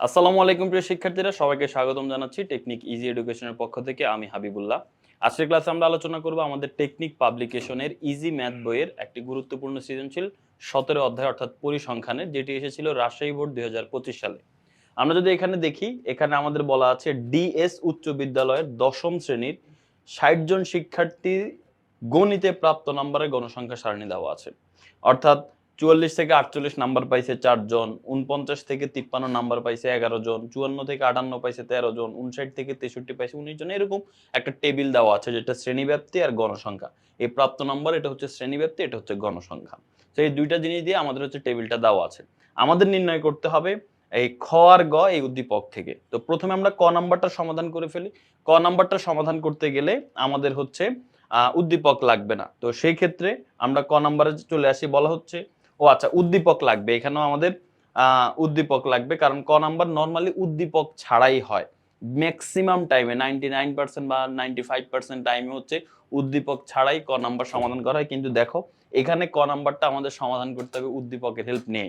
আসসালামু আলাইকুম প্রিয় শিক্ষার্থীরা, সবাইকে স্বাগতম জানাচ্ছি টেকনিক ইজি এডুকেশনের পক্ষ থেকে। আমি হাবিবুল্লাহ। আজকের ক্লাসে আমরা আলোচনা করব আমাদের টেকনিক পাবলিকেশনের ইজি ম্যাথ বইয়ের একটি গুরুত্বপূর্ণ সৃজনশীল সতেরো অধ্যায় অর্থাৎ পরিসংখ্যানের যেটি এসেছিল রাজশাহী বোর্ড দুই হাজার পঁচিশ সালে। আমরা যদি এখানে দেখি, এখানে আমাদের বলা আছে ডিএস উচ্চ বিদ্যালয়ের দশম শ্রেণির ষাট জন শিক্ষার্থী গণিতে প্রাপ্ত নম্বরের গণসংখ্যা সারণী দেওয়া আছে। অর্থাৎ চুয়াল্লিশ থেকে আটচল্লিশ নাম্বার পাইছে চারজন উনপঞ্চাশ থেকে তিপ্পান্ন নাম্বার পাইছে এগারো জন, চুয়ান্ন থেকে আটান্ন পাইছে তেরো জন উনষাট থেকে তেষট্টি পাইছে উনিশ জন, এরকম একটা টেবিল দেওয়া আছে যেটা শ্রেণীব্যাপ্তি আর গণসংখ্যা। এই প্রাপ্ত নম্বর, এটা হচ্ছে শ্রেণীব্যাপ্তি, এটা হচ্ছে গণসংখ্যা। তো এই দুইটা জিনিস দিয়ে আমাদের হচ্ছে টেবিলটা দেওয়া আছে। আমাদের নির্ণয় করতে হবে এই খ আর গ এই উদ্দীপক থেকে। তো প্রথমে আমরা ক নাম্বারটা সমাধান করে ফেলি। ক নাম্বারটা সমাধান করতে গেলে আমাদের হচ্ছে উদ্দীপক লাগবে না। তো সেই ক্ষেত্রে আমরা ক নাম্বারে চলে আসি, বলা হচ্ছে ও আচ্ছা উদ্দীপক লাগবে। এখানেও আমাদের উদ্দীপক লাগবে কারণ ক নাম্বার নর্মালি উদ্দীপক ছাড়াই হয়। ম্যাক্সিমাম টাইমে নাইনটি নাইন পার্সেন্ট বা নাইনটি ফাইভ পার্সেন্ট টাইমে হচ্ছে উদ্দীপক ছাড়াই ক নাম্বার সমাধান করা হয়। কিন্তু দেখো, এখানে ক নাম্বারটা আমাদের সমাধান করতে হবে, উদ্দীপকের হেল্প নিয়ে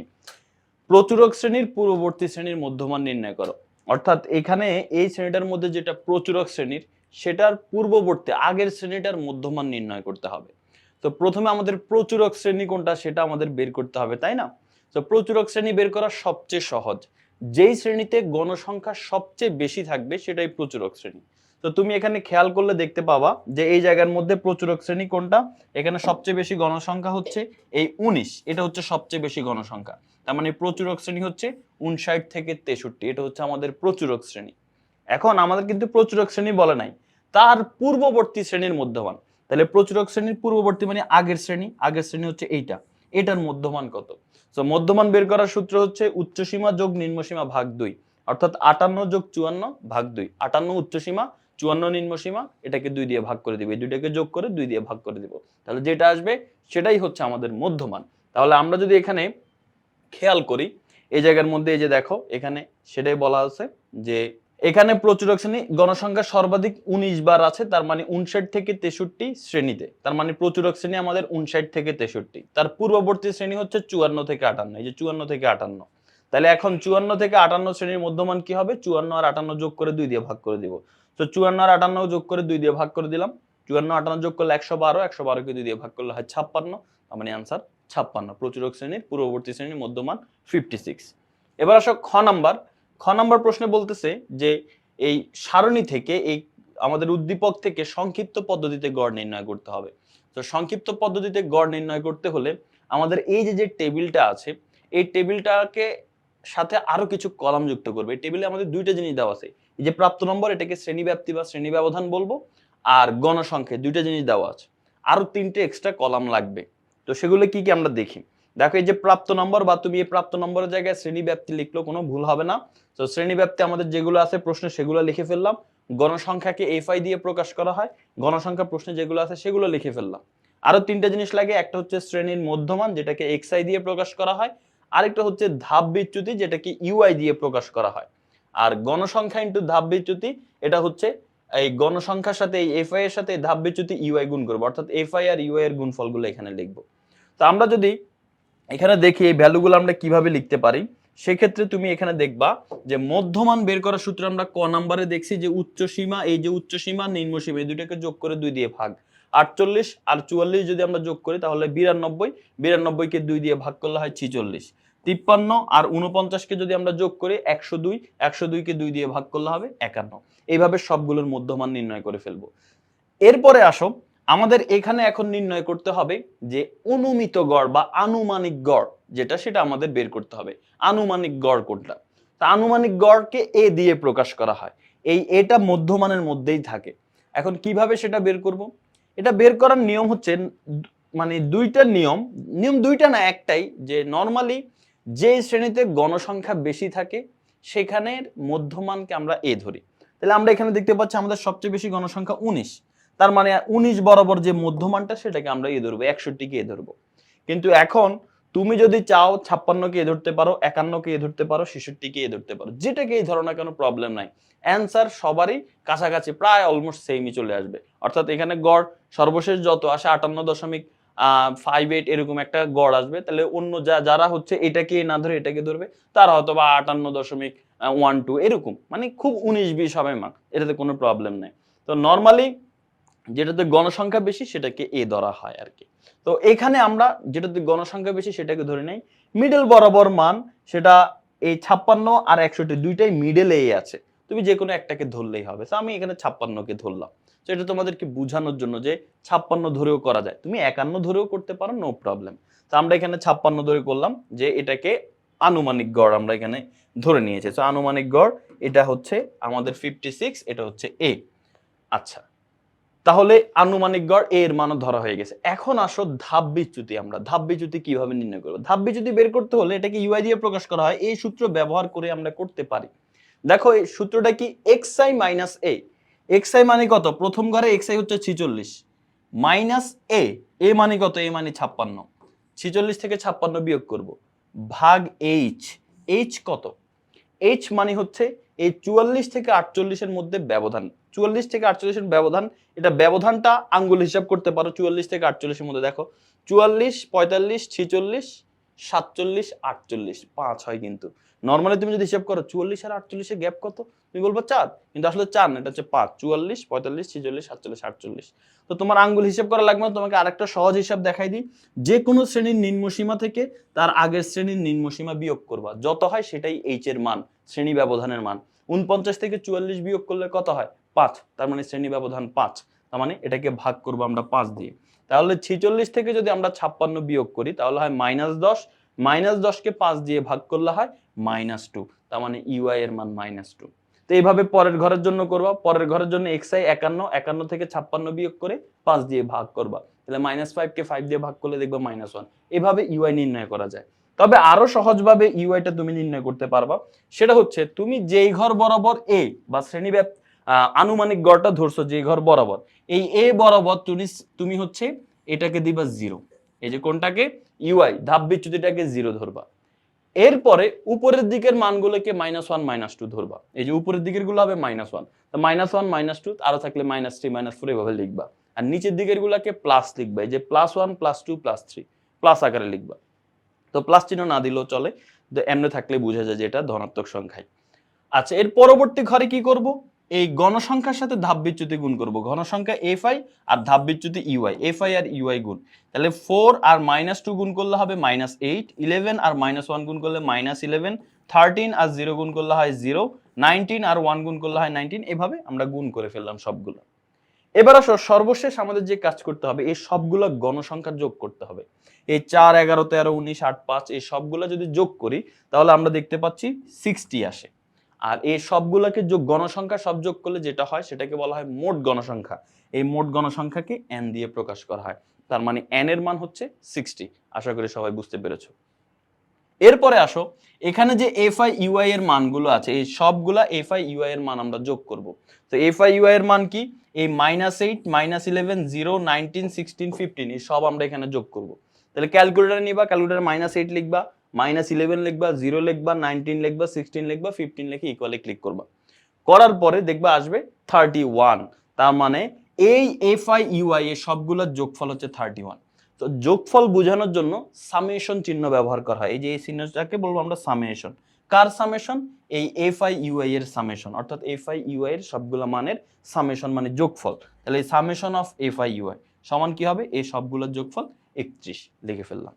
প্রচুরক শ্রেণির পূর্ববর্তী শ্রেণির মধ্যমান নির্ণয় করো। অর্থাৎ এখানে এই শ্রেণীটার মধ্যে যেটা প্রচুরক শ্রেণির, সেটার পূর্ববর্তী, আগের শ্রেণীটার মধ্যমান নির্ণয় করতে হবে। তো প্রথমে আমাদের প্রচুরক শ্রেণি কোনটা সেটা আমাদের বের করতে হবে, তাই না? তো প্রচুরক শ্রেণি বের করা সবচেয়ে সহজ। যেই শ্রেণীতে গণসংখ্যা সবচেয়ে বেশি থাকবে সেটাই প্রচুরক শ্রেণি। তো তুমি এখানে খেয়াল করলে দেখতে পাবা যে এই জায়গার মধ্যে প্রচুরক শ্রেণি কোনটা? এখানে সবচেয়ে বেশি গণসংখ্যা হচ্ছে এই উনিশ, এটা হচ্ছে সবচেয়ে বেশি গণসংখ্যা। তার মানে প্রচুরক শ্রেণি হচ্ছে উনষাট থেকে তেষট্টি, এটা হচ্ছে আমাদের প্রচুরক শ্রেণি। এখন আমাদের কিন্তু প্রচুরক শ্রেণি বলে নাই, তার পূর্ববর্তী শ্রেণির মধ্যমান তাহলে প্রচুরক শ্রেণির পূর্ববর্তী মানে আগের শ্রেণি আগের শ্রেণি হচ্ছে এইটা। এটার মধ্যমান কত? সো মধ্যমান বের করার সূত্র হচ্ছে উচ্চসীমা যোগ নিম্নসীমা ভাগ দুই। অর্থাৎ আটান্ন যোগ চুয়ান্ন ভাগ দুই। আটান্ন উচ্চসীমা, চুয়ান্ন নিম্নসীমা, এটাকে দুই দিয়ে ভাগ করে দিবে। এই দুইটাকে যোগ করে দুই দিয়ে ভাগ করে দিব। তাহলে যেটা আসবে, সেটাই হচ্ছে আমাদের মধ্যমান। তাহলে আমরা যদি এখানে খেয়াল করি, এই জায়গার মধ্যে এই যে দেখো, এখানে সেটাই বলা আছে যে এখানে প্রচুর শ্রেণি গণসংখ্যা সর্বাধিক উনিশ বার আছে, তার মানে উনষাট থেকে তেষট্টি শ্রেণীতে। তার মানে প্রচুরক শ্রেণি আমাদের উনষাট থেকে তেষট্টি। তার পূর্ববর্তী শ্রেণি হচ্ছে চুয়ান্ন থেকে আটান্ন, এই যে চুয়ান্ন থেকে আটান্ন। তাহলে এখন চুয়ান্ন থেকে আটান্ন শ্রেণির মধ্যমান কি হবে? চুয়ান্ন আর আটান্ন যোগ করে দুই দিয়ে ভাগ করে দিব। তো চুয়ান্ন আর আটান্ন যোগ করে দুই দিয়ে ভাগ করে দিলাম। চুয়ান্ন আটান্ন যোগ করলে একশো বারো, একশো বারোকে দুই দিয়ে ভাগ করলে হয় ছাপ্পান্ন, তার মানে আনসার ছাপ্পান্ন। প্রচুরক শ্রেণির, পূর্ববর্তী শ্রেণির মধ্যমান ফিফটি সিক্স এবার আসো খ নাম্বার খ নাম্বার প্রশ্নে বলতেছে যে এই সারণী থেকে এই আমাদের উদ্দীপক থেকে সংক্ষিপ্ত পদ্ধতিতে গড় নির্ণয় করতে হবে। তো সংক্ষিপ্ত পদ্ধতিতে গড় নির্ণয় করতে হলে আমাদের এই যে যে টেবিলটা আছে, এই টেবিলটাকে সাথে আরও কিছু কলাম যুক্ত করবে। এই টেবিলে আমাদের দুইটা জিনিস দেওয়া আছে। এই যে প্রাপ্ত নম্বর, এটাকে শ্রেণি ব্যাপ্তি বা শ্রেণি ব্যবধান বলব, আর গণসংখ্যা দুইটা জিনিস দেওয়া আছে। আরও তিনটে এক্সট্রা কলাম লাগবে। তো সেগুলো কি কি আমরা দেখি? দেখো এই যে প্রাপ্ত নম্বর বা তুমি এই প্রাপ্ত নম্বরের জায়গায় শ্রেণি ব্যাপ্তি লিখলেও কোনো ভুল হবে না। তো শ্রেণি ব্যাপ্তি আমাদের যেগুলো আছে প্রশ্নে সেগুলো লিখে ফেললাম। গণসংখ্যাকে এফআই দিয়ে প্রকাশ করা হয়। গণসংখ্যা প্রশ্নে যেগুলো আছে সেগুলো লিখে ফেললাম। আরও তিনটা জিনিস লাগে, একটা হচ্ছে শ্রেণির মধ্যমান, যেটাকে এক্সআই দিয়ে প্রকাশ করা হয়। আরেকটা হচ্ছে ধাপ বিচ্যুতি, যেটাকে ইউআই দিয়ে প্রকাশ করা হয়। আর গণসংখ্যা ইন্টু ধাপ বিচ্যুতি, এটা হচ্ছে এই গণসংখ্যার সাথে, এই এফআই এর সাথে ধাপ বিচ্যুতি ইউআই গুণ করব। অর্থাৎ এফআই আর ইউআই এর গুণফলগুলো এখানে লিখব। তো আমরা যদি এখানে দেখি এই ভ্যালুগুলো আমরা কীভাবে লিখতে পারি সেক্ষেত্রে তুমি এখানে দেখবা যে মধ্যমান বের করার সূত্র আমরা ক নাম্বারে দেখছি যে উচ্চ সীমা, এই যে উচ্চ সীমা, নিম্ন সীমা, এই দুটাকে যোগ করে দুই দিয়ে ভাগ। আটচল্লিশ আর চুয়াল্লিশ যদি আমরা যোগ করি, তাহলে বিরানব্বই, বিরানব্বইকে দুই দিয়ে ভাগ করলে হয় ছিচল্লিশ। তিপ্পান্ন আর উনপঞ্চাশকে যদি আমরা যোগ করি, একশো দুই, একশো দুইকে দুই দিয়ে ভাগ করলে হবে একান্ন। এইভাবে সবগুলোর মধ্যমান নির্ণয় করে ফেলব। এরপরে আসো আমাদের এখানে এখন নির্ণয় করতে হবে যে অনুমিত গড় বা আনুমানিক গড় যেটা সেটা আমাদের বের করতে হবে। আনুমানিক গড় কোনটা? তা আনুমানিক গড়কে এ দিয়ে প্রকাশ করা হয়। এই এটা মধ্যমানের মধ্যেই থাকে। এখন কীভাবে সেটা বের করব? এটা বের করার নিয়ম হচ্ছে মানে দুইটা নিয়ম। নিয়ম দুইটা না, একটাই যে নর্মালি যে শ্রেণীতে গণসংখ্যা বেশি থাকে সেখানের মধ্যমানকে আমরা এ ধরি। তাহলে আমরা এখানে দেখতে পাচ্ছি আমাদের সবচেয়ে বেশি গণসংখ্যা উনিশ। তার মানে উনিশ বরাবর যে মধ্যমানটা সেটাকে আমরা এ ধরবো, একষট্টিকে এ ধরবো। কিন্তু এখন তুমি যদি চাও ছাপ্পান্নকে এ ধরতে পারো, একান্নকে এ ধরতে পারো, ছেষট্টিকে এ ধরতে পারো, যেটাকে এই ধরো না কেন প্রবলেম নাই। অ্যান্সার সবারই কাছাকাছি, প্রায় অলমোস্ট সেমই চলে আসবে। অর্থাৎ এখানে গড় সর্বশেষ যত আসে আটান্ন দশমিক ফাইভ এইট এরকম একটা গড় আসবে। তাহলে অন্য যা, যারা হচ্ছে এটাকে না ধরে এটাকে ধরবে, তারা হয়তো বা আটান্ন দশমিক ওয়ান টু এরকম। মানে খুব উনিশ বিশ হবে মার্ক, এটাতে কোনো প্রবলেম নেই। তো নর্মালি যেটাতে গণসংখ্যা বেশি, সেটাকে এ ধরা হয় আর কি তো এখানে আমরা যেটাতে গণসংখ্যা বেশি, সেটাকে ধরে নেই। মিডল বরাবর মান, সেটা এই ছাপ্পান্ন আর একষট্টি দুইটাই মিডল এ আছে। তুমি যে কোনো একটাকে ধরলেই হবে। তো আমি এখানে ছাপ্পান্নকে ধরলাম। তো এটা তোমাদেরকে বোঝানোর জন্য যে ছাপ্পান্ন ধরেও করা যায়। তুমি একান্ন ধরেও করতে পারো নো প্রবলেম তো আমরা এখানে ছাপ্পান্ন ধরে করলাম যে এটাকে আনুমানিক গড় আমরা এখানে ধরে নিয়েছি। তো আনুমানিক গড়, এটা হচ্ছে আমাদের ফিফটি সিক্স এটা হচ্ছে এ আচ্ছা। তাহলে আনুমানিক গড় এর মানও ধরা হয়ে গেছে। এখন আসো ধাপ বিচ্যুতি আমরা। ধাপ বিচ্যুতি কীভাবে নির্ণয় করব? ধাপ বিচ্যুতি বের করতে হলে এটাকে ইউআই দিয়ে প্রকাশ করা হয়। এই সূত্র ব্যবহার করে আমরা করতে পারি। দেখো এই সূত্রটা কি? X I minus A X I মানে কত? প্রথম ঘরে এক্স আই হচ্ছে ছিচল্লিশ। মাইনাস এ এ মানে কত? এ মানে ছাপ্পান্ন। ছিচল্লিশ থেকে ছাপ্পান্ন বিয়োগ করব। ভাগ এইচ এইচ কত? এইচ মানে হচ্ছে এই চুয়াল্লিশ থেকে আটচল্লিশের মধ্যে ব্যবধান। চুয়াল্লিশ থেকে আটচল্লিশের ব্যবধান, এটা ব্যবধানটা আঙ্গুল হিসাব করতে পারো, চুয়াল্লিশ থেকে আটচল্লিশের মধ্যে। দেখো, চুয়াল্লিশ, পঁয়তাল্লিশ, ছিচল্লিশ, সাতচল্লিশ, আটচল্লিশ, পাঁচ হয় কিন্তু। নর্মালি তুমি যদি হিসাব করো, চুয়াল্লিশ আর আটচল্লিশের গ্যাপ কত? তুমি বলব চার, কিন্তু আসলে চার না, এটা হচ্ছে পাঁচ। চুয়াল্লিশ, পঁয়তাল্লিশ, ছিচল্লিশ, সাতচল্লিশ, আটচল্লিশ। তো তোমার আঙ্গুল হিসাব করা লাগবে না, তোমাকে আরেকটা সহজ হিসাব দেখাই দিই। যে কোনো শ্রেণির নিম্নসীমা থেকে তার আগের শ্রেণির নিম্নসীমা বিয়োগ করবা। যত হয় সেটাই এইচ এর মান, শ্রেণি ব্যবধানের মান। উনপঞ্চাশ থেকে চুয়াল্লিশ বিয়োগ করলে কত হয়? পাঁচ। তার মানে শ্রেণি ব্যবধান পাঁচ। তার মানে এটাকে ভাগ করব আমরা পাঁচ দিয়ে। তাহলে ছিচল্লিশ থেকে যদি আমরা ছাপ্পান্ন বিয়োগ করি, তাহলে হয় মাইনাস দশ। মাইনাস দশকে পাঁচ দিয়ে ভাগ করলে হয় মাইনাস টু। তার মানে ইউআই এর মান মাইনাস টু। তো এইভাবে পরের ঘরের জন্য করবা। পরের ঘরের জন্য এক্স আই একান্ন। একান্ন থেকে ছাপ্পান্ন বিয়োগ করে পাঁচ দিয়ে ভাগ করবা। তাহলে মাইনাস ফাইভ কে ফাইভ দিয়ে ভাগ করলে দেখবা মাইনাস ওয়ান এভাবে ইউআই নির্ণয় করা যায়। তবে আরও সহজভাবে ইউআইটা তুমি নির্ণয় করতে পারবা। সেটা হচ্ছে, তুমি যেই ঘর বরাবর এ বা শ্রেণি ব্যাপ আনুমানিক গড়টা ধরছো যে ঘর বরাবর, এই এ বরাবর তুমি তুমি হচ্ছে এটাকে দিবা জিরো এই যে কোনটাকে? ইউআই ধাপ বিচ্যুতিটাকে জিরো ধরবা। এরপরে উপরের দিকের মানগুলোকে মাইনাস ওয়ান মাইনাস টু ধরবা। এই যে উপরের দিকেরগুলো হবে মাইনাস ওয়ান তো মাইনাস ওয়ান মাইনাস টু আরও থাকলে মাইনাস থ্রি মাইনাস ফোর এভাবে লিখবা। আর নিচের দিকের গুলাকে প্লাস লিখবা। এই যে plus one plus two plus three plus আকারে লিখবা। তো প্লাস চিহ্ন না দিলেও চলে। তো এমনি থাকলে বোঝা যায় যে এটা ধনাত্মক সংখ্যায় আচ্ছা এর পরবর্তী ঘরে কি করব? এই গণসংখ্যার সাথে ধাপ বিচ্যুতি গুণ করব। ঘনসংখ্যা এফ আই আর ধাপ বিচ্যুতি ইউআই এফ আই আর ইউআই গুণ। তাহলে ফোর আর মাইনাস টু গুণ করলে হবে মাইনাস এইট ইলেভেন আর মাইনাস ওয়ান গুণ করলে মাইনাস ইলেভেন থার্টিন আর জিরো গুণ করলে হয় জিরো নাইনটিন আর ওয়ান গুণ করলে হয় নাইনটিন এভাবে আমরা গুণ করে ফেললাম সবগুলো। এবার আসো, সর্বশেষ আমাদের যে কাজ করতে হবে, এই সবগুলো গণসংখ্যার যোগ করতে হবে। এই চার, এগারো, তেরো, উনিশ, আট, পাঁচ, এই সবগুলো যদি যোগ করি, তাহলে আমরা দেখতে পাচ্ছি সিক্সটি আসে। আর এই সবগুলোকে যোগ, গণসংখ্যা সব যোগ করলে যেটা হয়, সেটাকে বলা হয় মোট গণসংখ্যা। এই মোট গণসংখ্যাকে এন দিয়ে প্রকাশ করা হয়। তার মানে এন এর মান হচ্ছে সিক্সটি আশা করি সবাই বুঝতে পেরেছ। এরপরে আসো, এখানে যে এফ আই ইউআই এর মানগুলো আছে, এই সবগুলা এফ আই ইউআই এর মান আমরা যোগ করব। তো এফ আই ইউআই এর মান কি? এই minus eight minus eleven zero nineteen sixteen fifteen এই সব আমরা এখানে যোগ করব। তাহলে ক্যালকুলেটার নিবা ক্যালকুলেটার মাইনাস এইট লিখবা মাইনাস ইলেভেন লিখবা জিরো লিখবা নাইনটিন লিখবা সিক্সটিন লিখবা ফিফটিন লিখে ইকুয়ালে ক্লিক করবা। করার পরে দেখবা আসবে থার্টি ওয়ান তার মানে এই এফ আই ইউআই এর সবগুলোর যোগফল হচ্ছে থার্টি ওয়ান তো যোগফল বোঝানোর জন্য সামেশন চিহ্ন ব্যবহার করা হয়। এই যে এই চিহ্নটাকে বলব আমরা সামেশন কার সামেশন এই এফ আই ইউআই এর সামেশন অর্থাৎ এফ আই ইউআই এর সবগুলো মানের সামেশন মানে যোগফল। তাহলে এই summation of F I U I সমান কি হবে? এই সবগুলোর যোগফল একত্রিশ, লিখে ফেললাম।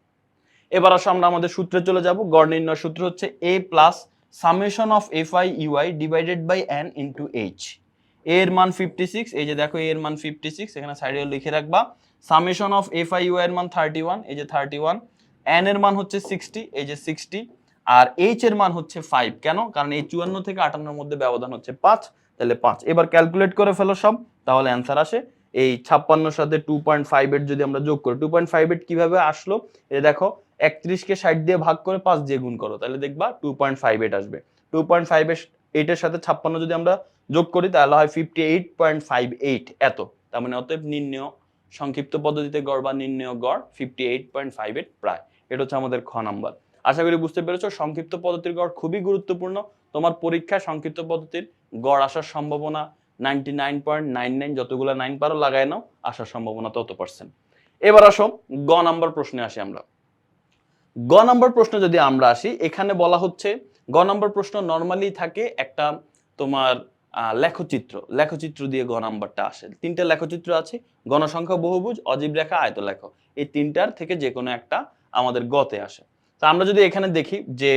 এবার আসো আমরা আমাদের সূত্রে চলে যাব। গড় নির্ণয় সূত্র হচ্ছে A plus summation of F I U I divided by N into H এর মান ফিফটি সিক্স এই যে দেখো এর মান ফিফটি সিক্স এখানে সাইডে লিখে রাখবা। Summation of F I U এর মান থার্টি ওয়ান, এই যে থার্টি ওয়ান, এন এর মান হচ্ছে সিক্সটি, এই যে সিক্সটি, আর এইচ এর মান হচ্ছে ফাইভ। কেন? কারণ এই চুয়ান্ন থেকে আটান্নর মধ্যে ব্যবধান হচ্ছে পাঁচ, তাহলে পাঁচ। এবার ক্যালকুলেট করে ফেলো সব, তাহলে অ্যান্সার আসে এই ছাপ্পান্নর সাথে টু পয়েন্ট ফাইভ এইট যদি আমরা যোগ করি, টু পয়েন্ট ফাইভ এইট কীভাবে আসলো? এ দেখো, একত্রিশকে ষাট দিয়ে ভাগ করে পাঁচ দিয়ে গুণ করো, তাহলে দেখবা টু পয়েন্ট ফাইভ এইট আসবে। টু পয়েন্ট ফাইভ এইটের সাথে ছাপ্পান্ন যদি আমরা যোগ করি, তাহলে হয় fifty eight point five eight এত। তার মানে অতএব নির্ণয় সংক্ষিপ্ত পদ্ধতিতে গড় বা নির্ণয় গড় fifty eight point five eight প্রায়। এটা হচ্ছে আমাদের খ নাম্বার। আশা করি বুঝতে পেরেছ, সংক্ষিপ্ত পদ্ধতির গড় খুবই গুরুত্বপূর্ণ। তোমার পরীক্ষায় সংক্ষিপ্ত পদ্ধতির গড় আসার সম্ভাবনা ninety nine point nine nine যতগুলো নাইন পারো লাগাই নাও, আসার সম্ভাবনা তত পার্সেন্ট এবার আসো, গ নাম্বার প্রশ্নে আসি আমরা। গ নাম্বার প্রশ্ন যদি আমরা আসি, এখানে বলা হচ্ছে, গ নম্বর প্রশ্ন নর্মালি থাকে একটা তোমার লেখচিত্র। লেখচিত্র দিয়ে গ নাম্বারটা আসে। তিনটা লেখচিত্র আছে। গণসংখ্যা বহুভুজ, অজীব রেখা আয়ত লেখ এই তিনটার থেকে যে কোনো একটা আমাদের গতে আসে। তা আমরা যদি এখানে দেখি যে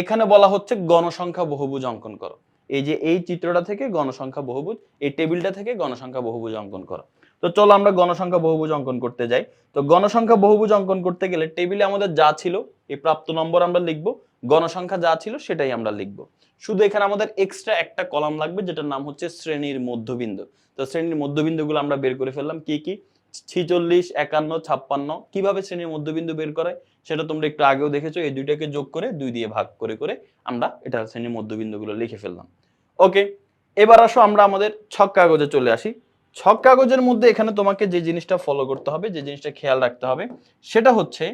এখানে বলা হচ্ছে গণসংখ্যা বহুভুজ অঙ্কন করো। এই যে এই চিত্রটা থেকে গণসংখ্যা বহুভুজ, এই টেবিলটা থেকে গণসংখ্যা বহুভুজ অঙ্কন করো। তো চলো আমরা গণসংখ্যা বহুভুজ অঙ্কন করতে যাই। তো গণসংখ্যা বহুভুজ অঙ্কন করতে গেলে টেবিলে আমাদের যা ছিল, এই প্রাপ্ত নম্বর আমরা লিখব। গণসংখ্যা যা ছিল সেটাই আমরা লিখব। শুধু এখানে আমাদের এক্সট্রা একটা কলাম লাগবে, যেটার নাম হচ্ছে শ্রেণির মধ্যবিন্দু। তো শ্রেণির মধ্যবিন্দুগুলো আমরা বের করে ফেললাম, কি কি? ছিচল্লিশ, একান্ন, ছাপ্পান্ন। কীভাবে শ্রেণির মধ্যবিন্দু বের করে? সেটা তোমরা একটু আগেও দেখেছ, এই দুইটাকে যোগ করে দুই দিয়ে ভাগ করে করে আমরা এটা শ্রেণির মধ্যবিন্দুগুলো লিখে ফেললাম। ওকে, এবার আসো আমরা আমাদের ছক কাগজে চলে আসি। ছক কাগজের মধ্যে এখানে তোমাকে যে জিনিসটা ফলো করতে হবে, যে জিনিসটা খেয়াল রাখতে হবে, সেটা হচ্ছে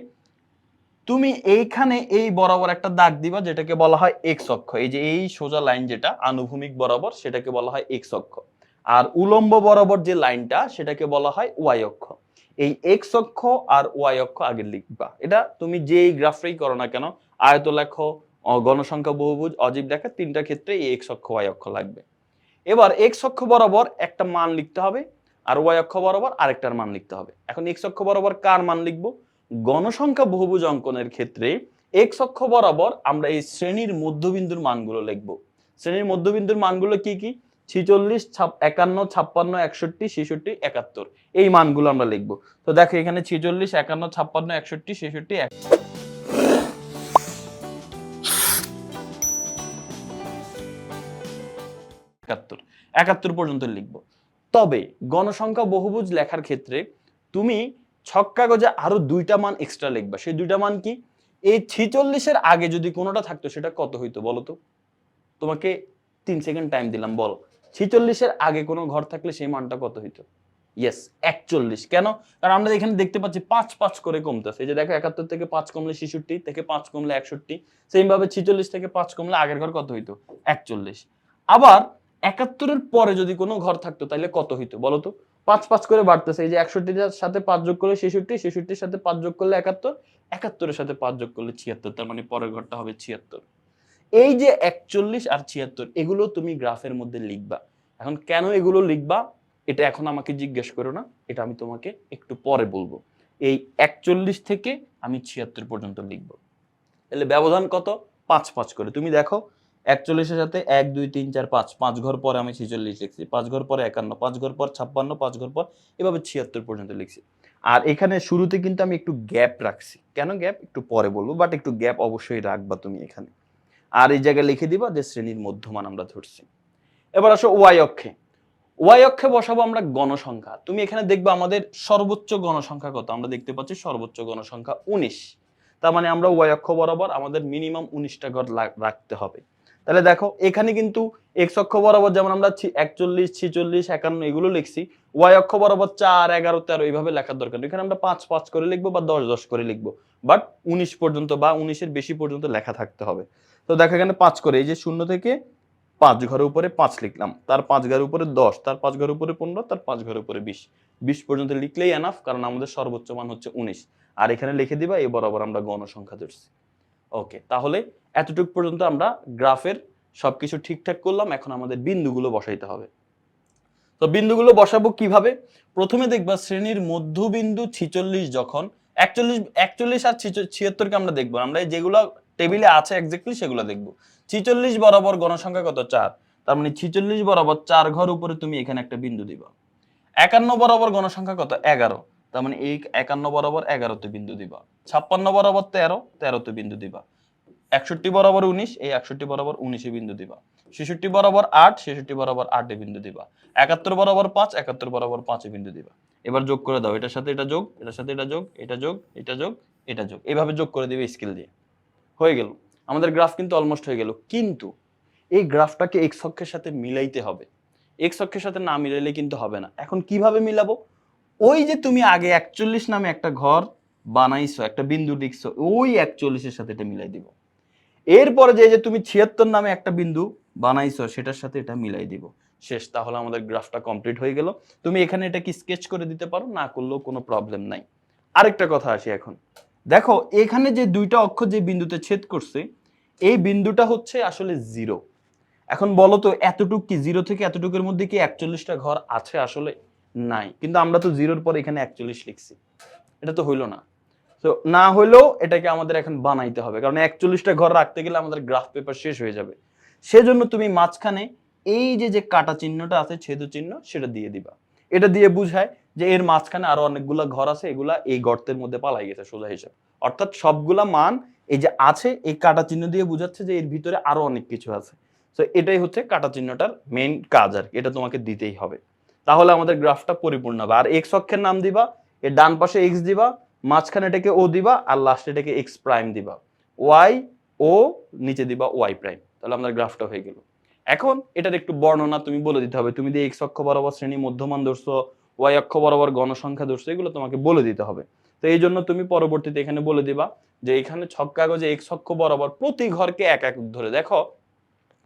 তুমি এইখানে এই বরাবর একটা দাগ দিবা, যেটাকে বলা হয় এক্স অক্ষ। এই যে এই সোজা লাইন যেটা, আনুভূমিক বরাবর, সেটাকে বলা হয় এক্স অক্ষ। আর উলম্ব বরাবর যে লাইনটা সেটাকে বলা হয় ওয়াই অক্ষ। এই এক্স অক্ষ আর ওয়াই অক্ষ আগে লিখবা। এটা তুমি যেই গ্রাফেই করো না কেন আয়ত লেখো গণসংখ্যা বহুভুজ, অজীব লেখা, তিনটা ক্ষেত্রে এই এক্স অক্ষ ওয়াই অক্ষ লাগবে। এবার এক্স অক্ষ বরাবর একটা মান লিখতে হবে, আর ওয়াই অক্ষ বরাবর আরেকটার মান লিখতে হবে। এখন এক্স অক্ষ বরাবর কার মান লিখব? গণসংখ্যা বহুভুজ অঙ্কনের ক্ষেত্রে এক্স অক্ষ বরাবর আমরা এই শ্রেণির মধ্যবিন্দুর মানগুলো লিখব। শ্রেণির মধ্যবিন্দুর মানগুলো কি কি? ছিচল্লিশ একান্ন, ছাপ্পান্ন, একষট্টি, ছেষট্টি, একাত্তর। এই মানগুলো আমরা লিখব। তো দেখো এখানে ছিচল্লিশ, একান্ন, ছাপ্পান্ন, একষট্টি, ছেষট্টি, এক- একাত্তর। একাত্তর পর্যন্ত লিখব। তবে গণসংখ্যা বহুভুজ লেখার ক্ষেত্রে তুমি ছক কাগজে আরও দুইটা মান এক্সট্রা লিখবা। সেই দুইটা মান কি? এই ছিচল্লিশের আগে যদি কোনোটা থাকতো, সেটা কত হইতো বলো তো? তোমাকে তিন সেকেন্ড টাইম দিলাম, বলো। ছিচল্লিশের আগে কোনো ঘর থাকলে সেই মানটা কত হইতো? ইয়েস একচল্লিশ। কেন? কারণ আমরা এখানে দেখতে পাচ্ছি পাঁচ পাঁচ করে কমতেছে। এই যে দেখো, একাত্তর থেকে পাঁচ কমলে ছেষট্টি, থেকে পাঁচ কমলে একষট্টি সেম ভাবে ছিচল্লিশ থেকে পাঁচ কমলে আগের ঘর কত হইতো? একচল্লিশ। আবার একাত্তরের পরে যদি কোনো ঘর থাকতো তাহলে কত হইতো বলো তো? পাঁচ পাঁচ করে বাড়তেছে। এই যে একষট্টির সাথে পাঁচ যোগ করলে ছেষট্টি, ছেষট্টির সাথে পাঁচ যোগ করলে একাত্তর, একাত্তরের সাথে পাঁচ যোগ করলে ছিয়াত্তর, তার মানে পরের ঘরটা হবে ছিয়াত্তর। এই যে একচল্লিশ আর ছিয়াত্তর, এগুলো তুমি গ্রাফের মধ্যে লিখবা। এখন কেন এগুলো লিখবা? এটা এখন আমাকে জিজ্ঞেস করো না, এটা আমি তোমাকে একটু পরে বলব। এই একচল্লিশ থেকে আমি ছিয়াত্তর পর্যন্ত লিখব। তাহলে ব্যবধান কত? পাঁচ পাঁচ করে। তুমি দেখো একচল্লিশের সাথে এক, দুই, তিন, চার, পাঁচ। পাঁচ ঘর পরে আমি ছেচল্লিশ লিখছি। পাঁচ ঘর পরে একান্ন, পাঁচ ঘর পর ছাপ্পান্ন, পাঁচ ঘর পর এভাবে ছিয়াত্তর পর্যন্ত লিখছি। আর এখানে শুরুতে কিন্তু আমি একটু গ্যাপ রাখছি। কেন গ্যাপ? একটু পরে বলব বাট একটু গ্যাপ অবশ্যই রাখবা তুমি এখানে। আর এই জায়গায় লিখে দিবা যে শ্রেণির মধ্যমান আমরা ধরছি। এবার আসো ওয়াই অক্ষে। ওয়াই অক্ষে বসাবো আমরা গণসংখ্যা। তুমি এখানে দেখবে আমাদের সর্বোচ্চ গণসংখ্যা কত? আমরা দেখতে পাচ্ছি সর্বোচ্চ গণসংখ্যা উনিশ। তার মানে আমরা ওয়াই অক্ষ বরাবর আমাদের মিনিমাম উনিশটা ঘর রাখতে হবে। তাহলে দেখো, এখানে কিন্তু এক্স অক্ষ বরাবর যেমন আমরা একচল্লিশ, ছিচল্লিশ, একান্ন, এগুলো লিখছি ওয়াই অক্ষ বরাবর চার, এগারো, তেরো, এইভাবে লেখার দরকার এখানে আমরা পাঁচ পাঁচ করে লিখব বা দশ দশ করে লিখব। বাট উনিশ পর্যন্ত বা উনিশের বেশি পর্যন্ত লেখা থাকতে হবে। তো দেখো এখানে পাঁচ করে, এই যে শূন্য থেকে পাঁচ ঘরের উপরে পাঁচ লিখলাম। তার পাঁচ ঘরের উপরে দশ, তার পাঁচ ঘরের উপরে পনেরো, তার পাঁচ ঘরের উপরে বিশ। বিশ পর্যন্ত লিখলেই এনাফ কারণ আমাদের সর্বোচ্চ মান হচ্ছে উনিশ। আর এখানে লিখে দিবা এই বরাবর আমরা গণসংখ্যা ধরছি। ওকে তাহলে এতটুকু পর্যন্ত আমরা গ্রাফের সবকিছু ঠিকঠাক করলাম, এখন আমাদের বিন্দুগুলো বসাইতে হবে। তো বিন্দুগুলো বসাবো কীভাবে? প্রথমে দেখবা শ্রেণির মধ্যবিন্দু ছিচল্লিশ যখন, একচল্লিশ একচল্লিশ আর ছিয়াত্তরকে আমরা দেখব। আমরা যেগুলো টেবিলে আছে এক্স্যাক্টলি সেগুলো দেখব। ছিচল্লিশ বরাবর গণসংখ্যা কত? চার। তার মানে ছিচল্লিশ বরাবর চার ঘর উপরে তুমি এখানে একটা বিন্দু দিবা। একান্ন বরাবর গণসংখ্যা কত? এগারো। তার মানে এই একান্ন বরাবর এগারোতে বিন্দু দিবা। ছাপ্পান্ন বরাবর তেরো, তেরোতে বিন্দু দিবা। একষট্টি বরাবর উনিশ, এই একষট্টি বরাবর উনিশে বিন্দু দিবা। ছেষট্টি বরাবর আট, ছেষট্টি বরাবর আটে বিন্দু দিবা। একাত্তর বরাবর পাঁচ, একাত্তর বরাবর পাঁচে বিন্দু দিবা। এবার যোগ করে দাও, এটার সাথে এটা যোগ, এটার সাথে এটা যোগ এটা যোগ এটা যোগ এটা যোগ। এভাবে যোগ করে দিবে স্কেল দিয়ে। হয়ে গেল। আমাদের গ্রাফ কিন্তু অলমোস্ট হয়ে গেল। কিন্তু এই গ্রাফটাকে এক্স অক্ষের সাথে মিলাইতে হবে। এক্স অক্ষের সাথে না মিলাইলে কিন্তু হবে না। এখন কীভাবে মিলাবো? ওই যে তুমি আগে একচল্লিশ নামে একটা ঘর বানাইছো, একটা বিন্দু লিখছো, ওই একচল্লিশের সাথে এটা মিলাই দিব। এরপরে যে যে তুমি ছিয়াত্তর নামে একটা বিন্দু বানাইছো, সেটার সাথে এটা মিলাই দিব। শেষ, তাহলে আমাদের গ্রাফটা কমপ্লিট হয়ে গেল। তুমি এখানে এটা কি স্কেচ করে দিতে পারো? না করলেও কোনো প্রবলেম নাই। আরেকটা কথা আসি এখন। দেখো, এখানে যে দুইটা অক্ষর যে বিন্দুতে ছেদ করছে, এই বিন্দুটা হচ্ছে আসলে জিরো। এখন বলো তো, এতটুক কি জিরো থেকে এতটুকুর মধ্যে কি একচল্লিশটা ঘর আছে আসলে? নাই। কিন্তু আমরা তো জিরোর পর এখানে একচল্লিশ লিখছি। এটা তো হইল না। তো না হলেও এটাকে আমাদের এখন বানাইতে হবে। কারণ একচল্লিশটা ঘর রাখতে গেলে আমাদের গ্রাফ পেপার শেষ হয়ে যাবে। সেজন্য তুমি মাঝখানে এই যে যে কাটা চিহ্নটা আছে, ছেদু চিহ্ন, সেটা দিয়ে দিবা। এটা দিয়ে বুঝায় যে এর মাঝখানে আরও অনেকগুলা ঘর আছে, এগুলা এই গর্তের মধ্যে পালাই গেছে সোজা হিসাব। অর্থাৎ সবগুলা মান এই যে আছে, এই কাটা চিহ্ন দিয়ে বোঝাচ্ছে যে এর ভিতরে আরও অনেক কিছু আছে। তো এটাই হচ্ছে কাটা চিহ্নটার মেইন কাজ আর এটা তোমাকে দিতেই হবে। তাহলে আমাদের গ্রাফটা পরিপূর্ণ হবে। আর এক্স অক্ষের নাম দিবা, এর ডান পাশে এক্স দিবা মাঝখানে এটাকে ও দিবা আর লাস্টে এটাকে এক্স প্রাইম দিবা। ওয়াই ও নিচে দিবা ওয়াই প্রাইম তাহলে আমাদের গ্রাফটা হয়ে গেল। এখন এটার একটু বর্ণনা তুমি বলে দিতে হবে। তুমি দিয়ে এক্স অক্ষ বরাবর শ্রেণি মধ্যমান ধরছো ওয়াই অক্ষ বরাবর গণসংখ্যা ধরছো, এগুলো তোমাকে বলে দিতে হবে। তো এই জন্য তুমি পরবর্তীতে এখানে বলে দিবা যে এখানে ছক কাগজে এক্স অক্ষ বরাবর প্রতি ঘরকে এক এক ধরে। দেখো,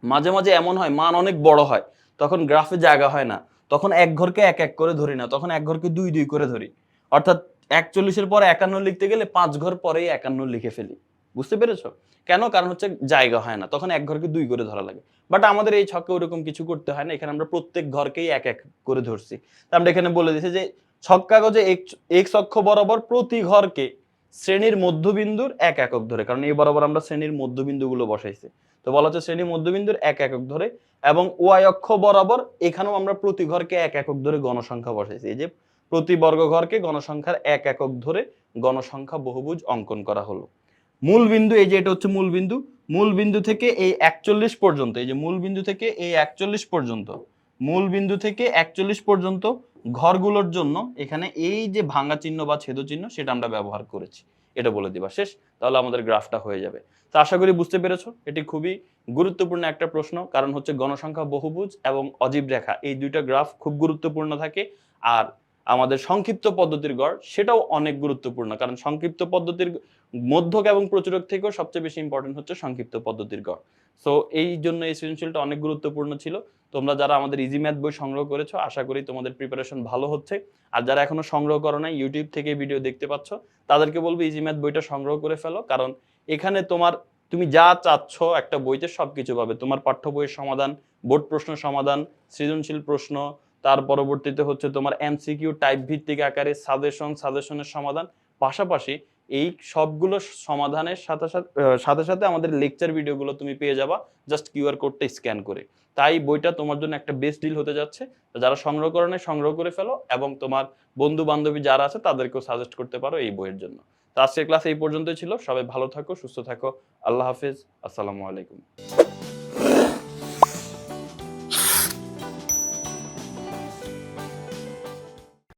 মাঝে মাঝে এমন হয়, মান অনেক বড় হয়, তখন গ্রাফে জায়গা হয় না। তখন এক ঘরকে এক এক করে ধরি না, তখন এক ঘরকে দুই দুই করে ধরি। অর্থাৎ একচল্লিশের পরে একান্ন লিখতে গেলে পাঁচ ঘর পরেই একান্ন লিখে ফেলি। বুঝতে পেরেছ? কেন? কারণ হচ্ছে জায়গা হয় না, তখন এক ঘরকে দুই করে ধরা লাগে। বাট আমাদের এই ছকে ওরকম কিছু করতে হয় না, এখানে আমরা প্রত্যেক ঘরকেই এক এক করে ধরছি। আমরা এখানে বলে দিয়েছি যে, ছক কাগজে এক্স অক্ষ বরাবর প্রতি ঘরকে শ্রেণির মধ্যবিন্দুর এক একক ধরে, কারণ এই বরাবর আমরা শ্রেণির মধ্যবিন্দুগুলো বসাইছি। তো বলা হচ্ছে শ্রেণির মধ্যবিন্দুর এক একক ধরে, এবং ওয়াই অক্ষ বরাবর এখানেও আমরা প্রতি ঘরকে এক একক ধরে গণসংখ্যা বসাইছি। এই যে প্রতি বর্গ ঘরকে গণসংখ্যার এক একক ধরে গণসংখ্যা বহুভুজ অঙ্কন করা হলো। মূল বিন্দু, এই যে এটা হচ্ছে মূল বিন্দু মূল বিন্দু থেকে এই একচল্লিশ পর্যন্ত, এই যে মূল বিন্দু থেকে এই একচল্লিশ পর্যন্ত, মূল বিন্দু থেকে একচল্লিশ পর্যন্ত ঘরগুলোর জন্য এখানে এই যে ভাঙা চিহ্ন বা ছেদ চিহ্ন সেটা আমরা ব্যবহার করেছি। এটা বলে দিবা, শেষ? তাহলে আমাদের গ্রাফটা হয়ে যাবে। তো আশা করি বুঝতে পেরেছ, এটি খুবই গুরুত্বপূর্ণ একটা প্রশ্ন, কারণ হচ্ছে গণসংখ্যা বহুভুজ এবং অজীব রেখা, এই দুইটা গ্রাফ খুব গুরুত্বপূর্ণ থাকে। আর আমাদের সংক্ষিপ্ত পদ্ধতির গড়, সেটাও অনেক গুরুত্বপূর্ণ। কারণ সংক্ষিপ্ত পদ্ধতির মধ্যক এবং প্রচুরক থেকেও সবচেয়ে বেশি ইম্পর্টেন্ট হচ্ছে সংক্ষিপ্ত পদ্ধতির গড়। সো এই জন্য এই সৃজনশীলটা অনেক গুরুত্বপূর্ণ ছিল। তোমরা যারা আমাদের ইজি ম্যাথ বই সংগ্রহ করেছ, আশা করি তোমাদের প্রিপারেশন ভালো হচ্ছে। আর যারা এখনও সংগ্রহ করো নাই ইউটিউব থেকে ভিডিও দেখতে পাচ্ছ, তাদেরকে বলব ইজি ম্যাথ বইটা সংগ্রহ করে ফেলো। কারণ এখানে তোমার, তুমি যা চাচ্ছ একটা বইতে সবকিছু পাবে। তোমার পাঠ্য বইয়ের সমাধান, বোর্ড প্রশ্ন সমাধান, সৃজনশীল প্রশ্ন তার পরবর্তীতে হচ্ছে তোমার এমসিকিউ টাইপ ভিত্তিক আকারে সাজেশন সাজেশনের সমাধান। পাশাপাশি এই সবগুলো সমাধানের সাথে সাথে সাথে সাথে আমাদের লেকচার ভিডিওগুলো তুমি পেয়ে যাবা জাস্ট কিউআর কোডটা স্ক্যান করে। তাই বইটা তোমার জন্য একটা বেস্ট ডিল হতে যাচ্ছে। যারা সংগ্রহ করে নেয়, সংগ্রহ করে ফেলো এবং তোমার বন্ধু বান্ধবী যারা আছে তাদেরকেও সাজেস্ট করতে পারো এই বইয়ের জন্য। তো আজকের ক্লাস এই পর্যন্তই ছিল। সবাই ভালো থাকো, সুস্থ থাকো। আল্লাহ হাফিজ। আসসালামু আলাইকুম।